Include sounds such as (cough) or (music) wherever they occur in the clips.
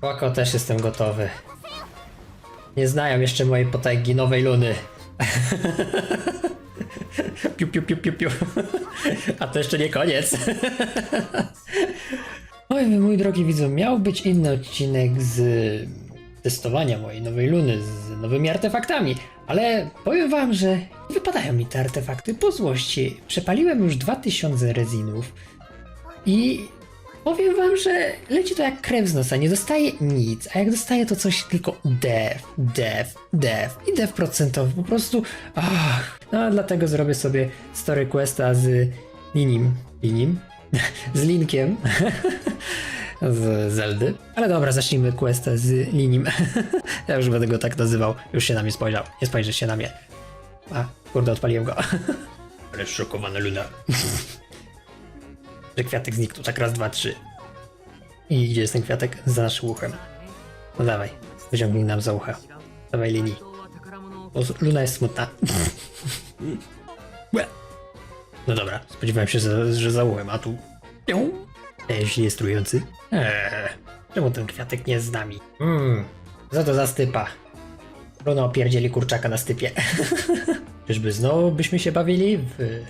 Spoko, też jestem gotowy. Nie znają jeszcze mojej potęgi nowej luny. (laughs) piu, piu, piu, piu, piu. A to jeszcze nie koniec. (laughs) Oj, mój drogi widzu, miał być inny odcinek z testowania mojej nowej luny z nowymi artefaktami, ale powiem wam, że wypadają mi te artefakty po złości. Przepaliłem już 2000 rezinów i powiem wam, że leci to jak krew z nosa, nie dostaję nic, a jak dostaję to coś tylko dev, dev, dev i dev procentowy, po prostu ach, no a dlatego zrobię sobie story questa z Linim, Linim? (laughs) z Linkiem (laughs) z Zeldy. Ale dobra, zacznijmy questę z Linim. (laughs) ja już będę go tak nazywał. Już się na mnie spojrzał. Nie spojrzysz się na mnie. A, kurde, odpaliłem go. Ale szokowana Luna. Że kwiatek zniknął. Tak raz, dwa, trzy. I gdzie jest ten kwiatek? Za naszym uchem. No dawaj, wyciągnij nam za ucha. Dawaj linii. Bo Luna jest smutna. (laughs) No dobra, spodziewałem się, że, że za uchem, a tu... Pią. Jeśli jest trujący. Eee, czemu ten kwiatek nie jest z nami? Mmm, co to za stypa? Luna opierdzieli kurczaka na stypie. (laughs) Czyżby znowu byśmy się bawili w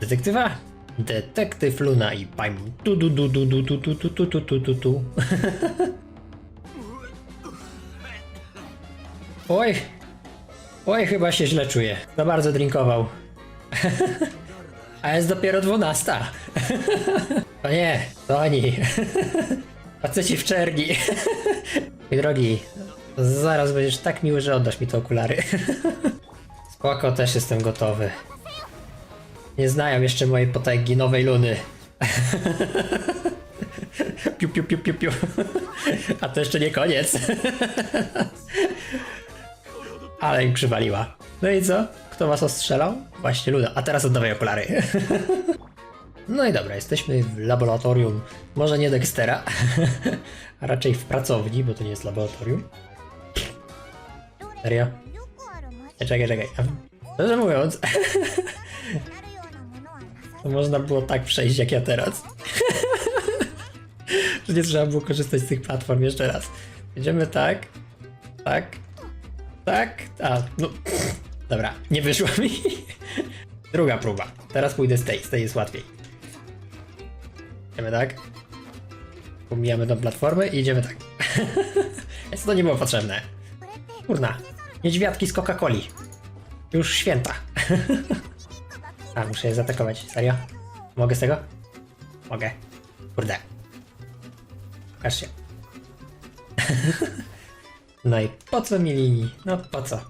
detektywa? Detektyw Luna i Paimon. Tu du du du du du du du du du du du du. Oj, oj, chyba się źle czuję. Za bardzo drinkował. A jest dopiero dwunasta. O nie, to oni. Faceci w czerni. Mój drogi, zaraz będziesz tak miły, że oddasz mi te okulary. Spoko, też jestem gotowy. Nie znają jeszcze mojej potęgi nowej luny. Piu, piu, piu, piu, piu. A to jeszcze nie koniec. Ale im przywaliła. No i co? Kto was ostrzelał? Właśnie Luna. A teraz oddawaj okulary. No i dobra, jesteśmy w laboratorium. Może nie Dextera, a raczej w pracowni, bo to nie jest laboratorium. Serio? Czekaj, czekaj. Szczerze mówiąc, to można było tak przejść jak ja teraz. (laughs) Że nie trzeba było korzystać z tych platform jeszcze raz. Będziemy tak, tak, tak, a, no, (laughs) dobra, nie wyszło mi. (laughs) Druga próba. Teraz pójdę z tej, z tej jest łatwiej. Idziemy tak. Pomijamy tą platformę i idziemy tak. Więc to nie było potrzebne. Kurna, niedźwiadki z Coca-Coli. Już święta. A, muszę je zaatakować. Serio? Mogę z tego? Mogę. Kurde. Pokaż się. (laughs) No i po co mi linii? No po co?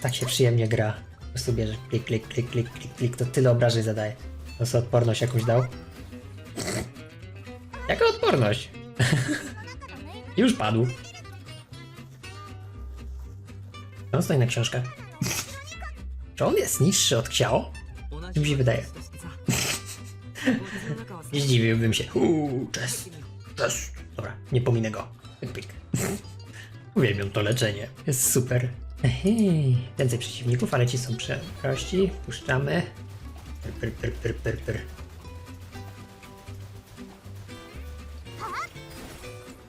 Tak się przyjemnie gra. Po prostu bierzesz klik, klik, klik, klik, klik, klik, to tyle obrażeń zadaje. No co, odporność jakąś dał? Jaka odporność? (laughs) Już padł. Co stoi na książkę? Czy on jest niższy od Xiao? Co mi się wydaje? (laughs) Nie zdziwiłbym się. Uuu, czas. Czas. Dobra, nie pominę go. Pyk. (laughs) Uwielbiam to leczenie. Jest super. Hej, więcej przeciwników, ale ci są przeprości. Puszczamy. Pyr, pyr, pyr, pyr, pyr.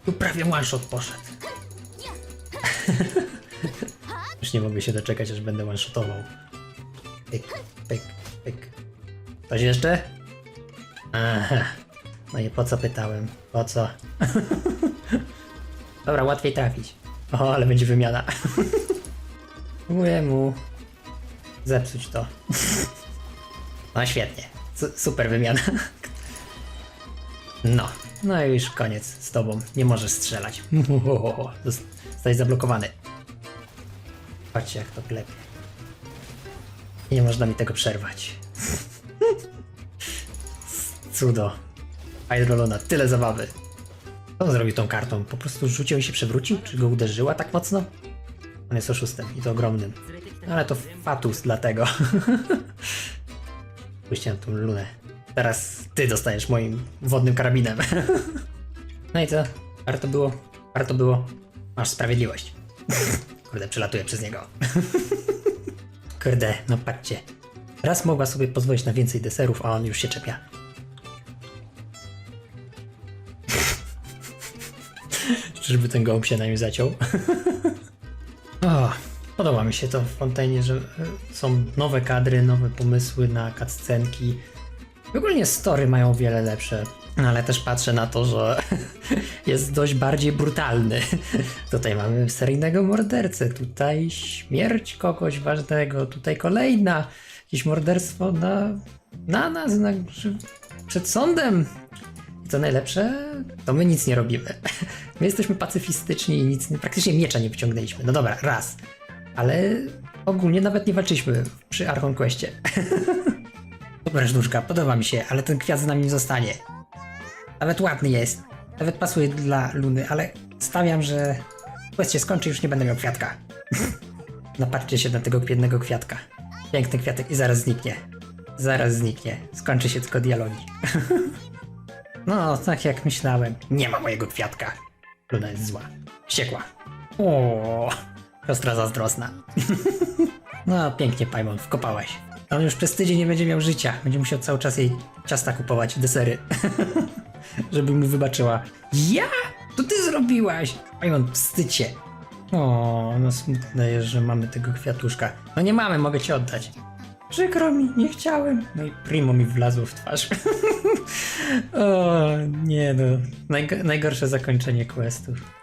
Tu prawie one shot poszedł. (laughs) Już nie mogę się doczekać, aż będę one shotował. Pyk, pyk, pyk. Coś jeszcze? Aha. No i po co pytałem? Po co? (laughs) Dobra, łatwiej trafić. O, ale będzie wymiana. (laughs) Próbuję mu zepsuć to. (laughs) No świetnie. Su- super wymiana. No. No i już koniec z tobą. Nie możesz strzelać. Zostałeś zablokowany. Patrzcie jak to klepie. Nie można mi tego przerwać. Cudo. Hydrolona, tyle zabawy. Co on zrobił tą kartą? Po prostu rzucił i się przewrócił? Czy go uderzyła tak mocno? On jest oszustem i to ogromnym. Ale to fatus dlatego. (laughs) Na tą lunę. Teraz ty dostajesz moim wodnym karabinem. (laughs) no i co? Warto było? Warto było? Masz sprawiedliwość. (laughs) Kurde, przelatuję przez niego. Kurde, no patrzcie. Raz mogła sobie pozwolić na więcej deserów, a on już się czepia. Czyżby ten gołąb się na nim zaciął? (laughs) o, podoba mi się to w Fontainie, że e, są nowe kadry, nowe pomysły na cutscenki. Ogólnie story mają wiele lepsze, no ale też patrzę na to, że (laughs) jest dość bardziej brutalny. (laughs) Tutaj mamy seryjnego mordercę, tutaj śmierć kogoś ważnego, tutaj kolejna, jakieś morderstwo na, na nas, na, przed sądem. Co najlepsze, to my nic nie robimy. (laughs) My jesteśmy pacyfistyczni i nic, praktycznie miecza nie wyciągnęliśmy. No dobra, raz. Ale ogólnie nawet nie walczyliśmy przy Archon Questie. (laughs) Super sztuczka, podoba mi się, ale ten kwiat z nami nie zostanie. Nawet ładny jest. Nawet pasuje dla Luny, ale stawiam, że quest się skończy już nie będę miał kwiatka. (laughs) Napatrzcie się na tego biednego kwiatka. Piękny kwiatek i zaraz zniknie. Zaraz zniknie. Skończy się tylko dialogi. No, tak jak myślałem. Nie ma mojego kwiatka. Luna jest zła. Wściekła. O, siostra zazdrosna. (laughs) no, pięknie, Paimon, wkopałeś. On już przez tydzień nie będzie miał życia. Będzie musiał cały czas jej ciasta kupować, desery. (laughs) Żeby mu wybaczyła. Ja? To ty zrobiłaś! Paimon, wstydźcie. O, no smutne jest, że mamy tego kwiatuszka. No nie mamy, mogę ci oddać. Przykro mi, nie chciałem. No i Primo mi wlazło w twarz. (laughs) o, nie no. Najg- najgorsze zakończenie questów.